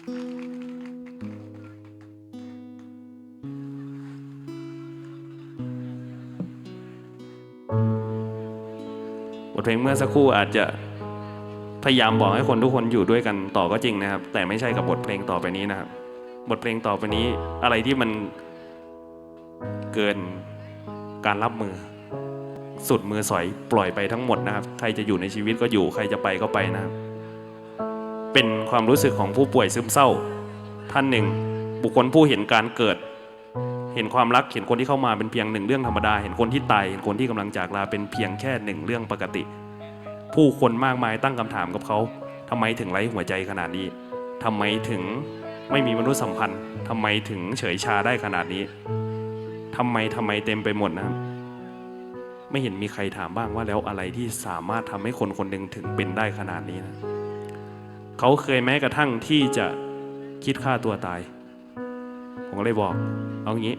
บทเพลงเมื่อสักครู่อาจจะพยายามบอกให้คนทุกคนอยู่ด้วยกันต่อก็จริงนะครับ แต่ไม่ใช่กับบทเพลงต่อไปนี้นะครับ บทเพลงต่อไปนี้อะไรที่มันเกินการรับมือ สุดมือสอยปล่อยไปทั้งหมดนะครับ ใครจะอยู่ในชีวิตก็อยู่ใครจะไปก็ไปนะครับ เป็นความรู้สึกของผู้ป่วยซึมเศร้า ท่านหนึ่ง บุคคลผู้เห็นการเกิด เห็นความรักเห็นคนที่เข้ามาเป็นเพียงหนึ่งเรื่องธรรมดา เห็นคนที่ตายเห็นคนที่กำลังจากลาเป็นเพียงแค่หนึ่งเรื่องปกติ ผู้คนมากมายตั้งคำถามกับเขาทำไมถึงไร้หัวใจขนาดนี้ทำไมถึงไม่มีมนุษยสัมพันธ์ทำไมถึงเฉยชาได้ขนาดนี้ทำไมทำไมเต็มไปหมดนะครับไม่เห็นมีใครถามบ้างว่าแล้วอะไรที่สามารถทำให้คนคนหนึ่งถึงเป็นได้ขนาดนี้นะ เขาเคยแม้กระทั่งที่จะคิดฆ่าตัวตาย ผมก็เลยบอก เอางี้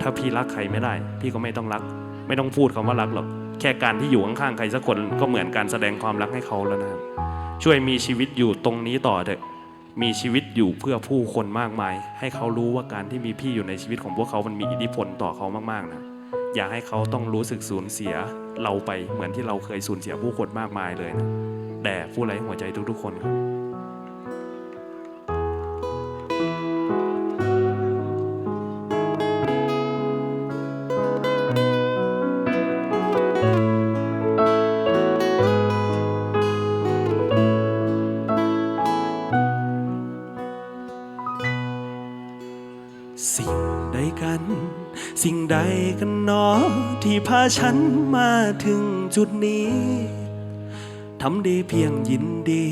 ถ้าพี่รักใครไม่ได้ พี่ก็ไม่ต้องรัก ไม่ต้องพูดคำว่ารักหรอก แค่การที่อยู่ข้างๆใครสักคนก็เหมือนการแสดงความรักให้เขาแล้วนะครับ ช่วยมีชีวิตอยู่ตรงนี้ต่อเถอะมีชีวิตอยู่เพื่อผู้คนมากมาย ให้เขารู้ว่าการที่มีพี่อยู่ในชีวิตของพวกเขา มันมีอิทธิพลต่อเขามากๆนะอย่าให้เขาต้องรู้สึกสูญเสียเราไปเหมือนที่เราเคยสูญเสียผู้คนมากมายเลยนะแต่ผู้ไร้หัวใจทุกๆคนครับ สิ่งใดกันหนอ ที่พาฉันมาถึงจุดนี้ ทำได้เพียงยินดี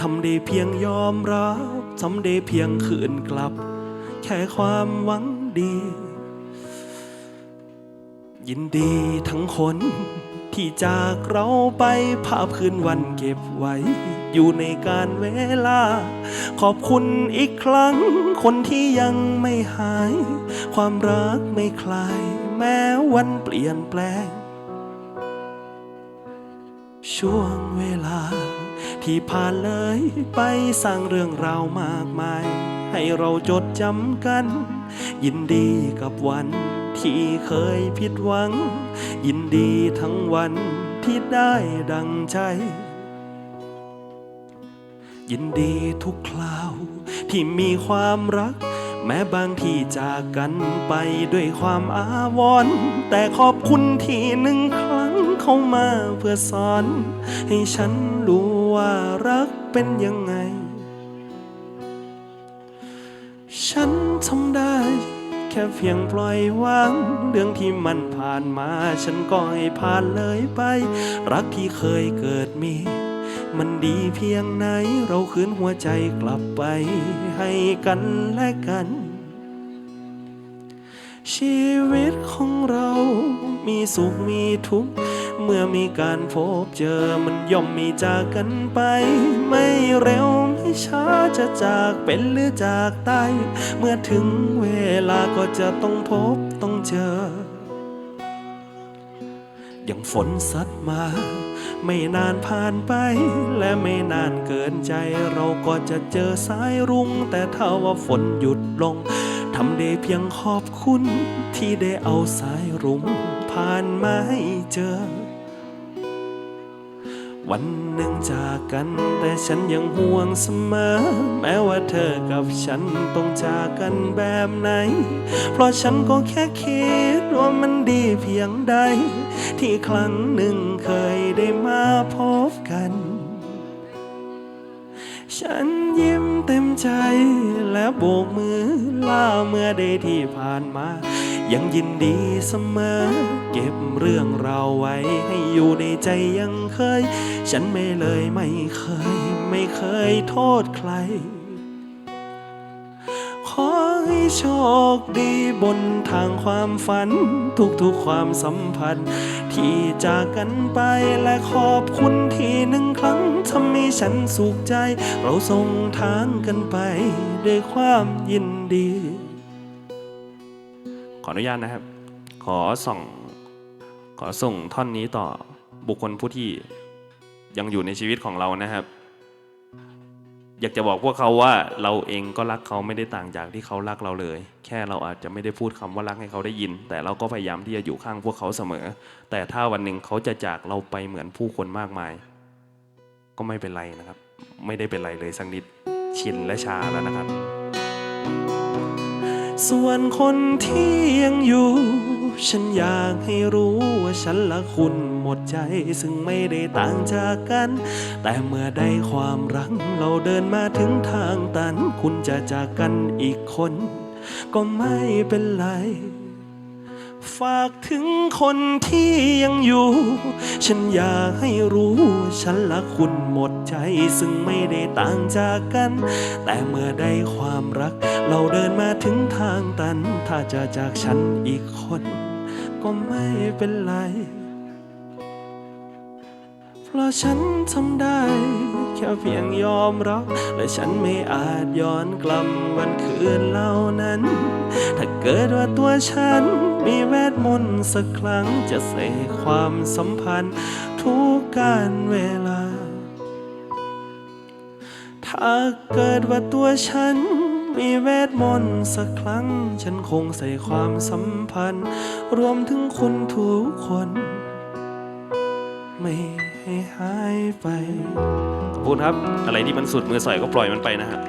ทำได้เพียงยอมรับ ทำได้เพียงคืนกลับ แค่ความหวังดี ยินดีทั้งคน ที่จากเราไปภาพคืนวันเก็บไว้ อยู่ในการเวลา ขอบคุณอีกครั้ง คนที่ยังไม่หาย ความรักไม่คลาย แม้วันเปลี่ยนแปลง ช่วงเวลา ที่ผ่านเลยไปสร้างเรื่องราวมากมาย ให้เราจดจำกัน ยินดีกับวัน ที่เคยผิดหวัง ยินดีทั้งวันที่ได้ดังใจ ยินดีทุกคราวที่มีความรัก แม้บางที่จากกันไปด้วยความอาวรณ์แต่ขอบคุณที่หนึ่งครั้งเข้ามาเพื่อสอน ให้ฉันรู้ว่ารักเป็นยังไง ค่เพียงปล่อยวางเรื่องที่มันผ่านมา ฉันก็ให้ผ่านเลยไป รักที่เคยเกิดมี มันดีเพียงไหนเราคืนหัวใจกลับไป ให้กันและกัน ชีวิตของเรามีสุขมีทุกข์เมื่อมีการพบเจอมันย่อมมีจากกันไป ไม่เร็ว ช้าจะจากเป็นหรือจากตายเมื่อถึงเวลาก็จะต้องพบต้องเจอ อย่างฝนซัดมา ไม่นานผ่านไป และไม่นานเกินใจ เราก็จะเจอสายรุ้งแต่ถ้าว่าฝนหยุดลงทำได้เพียงขอบคุณที่ได้เอาสายรุ้งผ่านมาให้เจอ วันหนึ่งจากกัน แต่ฉันยังห่วงเสมอ แม้ว่าเธอกับฉันต้องจากกันแบบไหน เพราะฉันก็แค่คิดว่ามันดีเพียงใด ที่ครั้งหนึ่งเคยได้มาพบกัน ฉันยิ้มเต็มใจและโบกมือลาเมื่อได้ที่ผ่านมา ยังยินดีเสมอ เก็บเรื่องราวไว้ให้อยู่ในใจยังเคย ฉันไม่เลยไม่เคย ไม่เคยโทษใคร ขอให้โชคดีบนทางความฝัน ทุกๆความสัมพันธ์ ที่จากกันไปและขอบคุณที่หนึ่งครั้งทำ ฉันสุขใจ เราส่งทางกันไปด้วยความยินดี ขออนุญาตนะครับ ขอส่ง ขอส่งท่อนนี้ต่อบุคคลผู้ที่ยังอยู่ในชีวิตของเรานะครับ อยากจะบอกพวกเขาว่าเราเองก็รักเขาไม่ได้ต่างจากที่เขารักเราเลย แค่เราอาจจะไม่ได้พูดคำว่ารักให้เขาได้ยิน แต่เราก็พยายามที่จะอยู่ข้างพวกเขาเสมอ แต่ถ้าวันหนึ่งเขาจะจากเราไปเหมือนผู้คนมากมาย ก็ไม่เป็นไรนะครับ ไม่ได้เป็นไรเลยสักนิดชินและชาแล้วนะครับ ส่วนคนที่ยังอยู่ ฉันอยากให้รู้ว่าฉันละคุณหมดใจซึ่งไม่ได้ต่างจากกัน แต่เมื่อได้ความรักเราเดินมาถึงทางตัน คุณจะจากกันอีกคน ก็ไม่เป็นไรฝากถึงคนที่ยังอยู่ ฉันอยากให้รู้ ฉันละคุณหมดใจซึ่งไม่ได้ต่างจากกัน แต่เมื่อได้ความรัก เราเดินมาถึงทางตัน ถ้าจะจากฉันอีกคน ก็ไม่เป็นไร เพราะฉันทำได้ แค่เพียงยอมรับ และฉันไม่อาจย้อนกลับวันคืนเหล่านั้น ถ้าเกิดว่า ตัวฉันมีเวทมนต์สักครั้งจะใส่ความสัมพันธ์ทุกการเวลา ถ้าเกิดว่าตัวฉันมีเวทมนต์สักครั้ง ฉันคงใส่ความสัมพันธ์ รวมถึงคุณทุกคน ไม่ให้หายไป ขอบคุณครับ อะไรที่มันสุดมือใส่ก็ปล่อยมันไปนะฮะ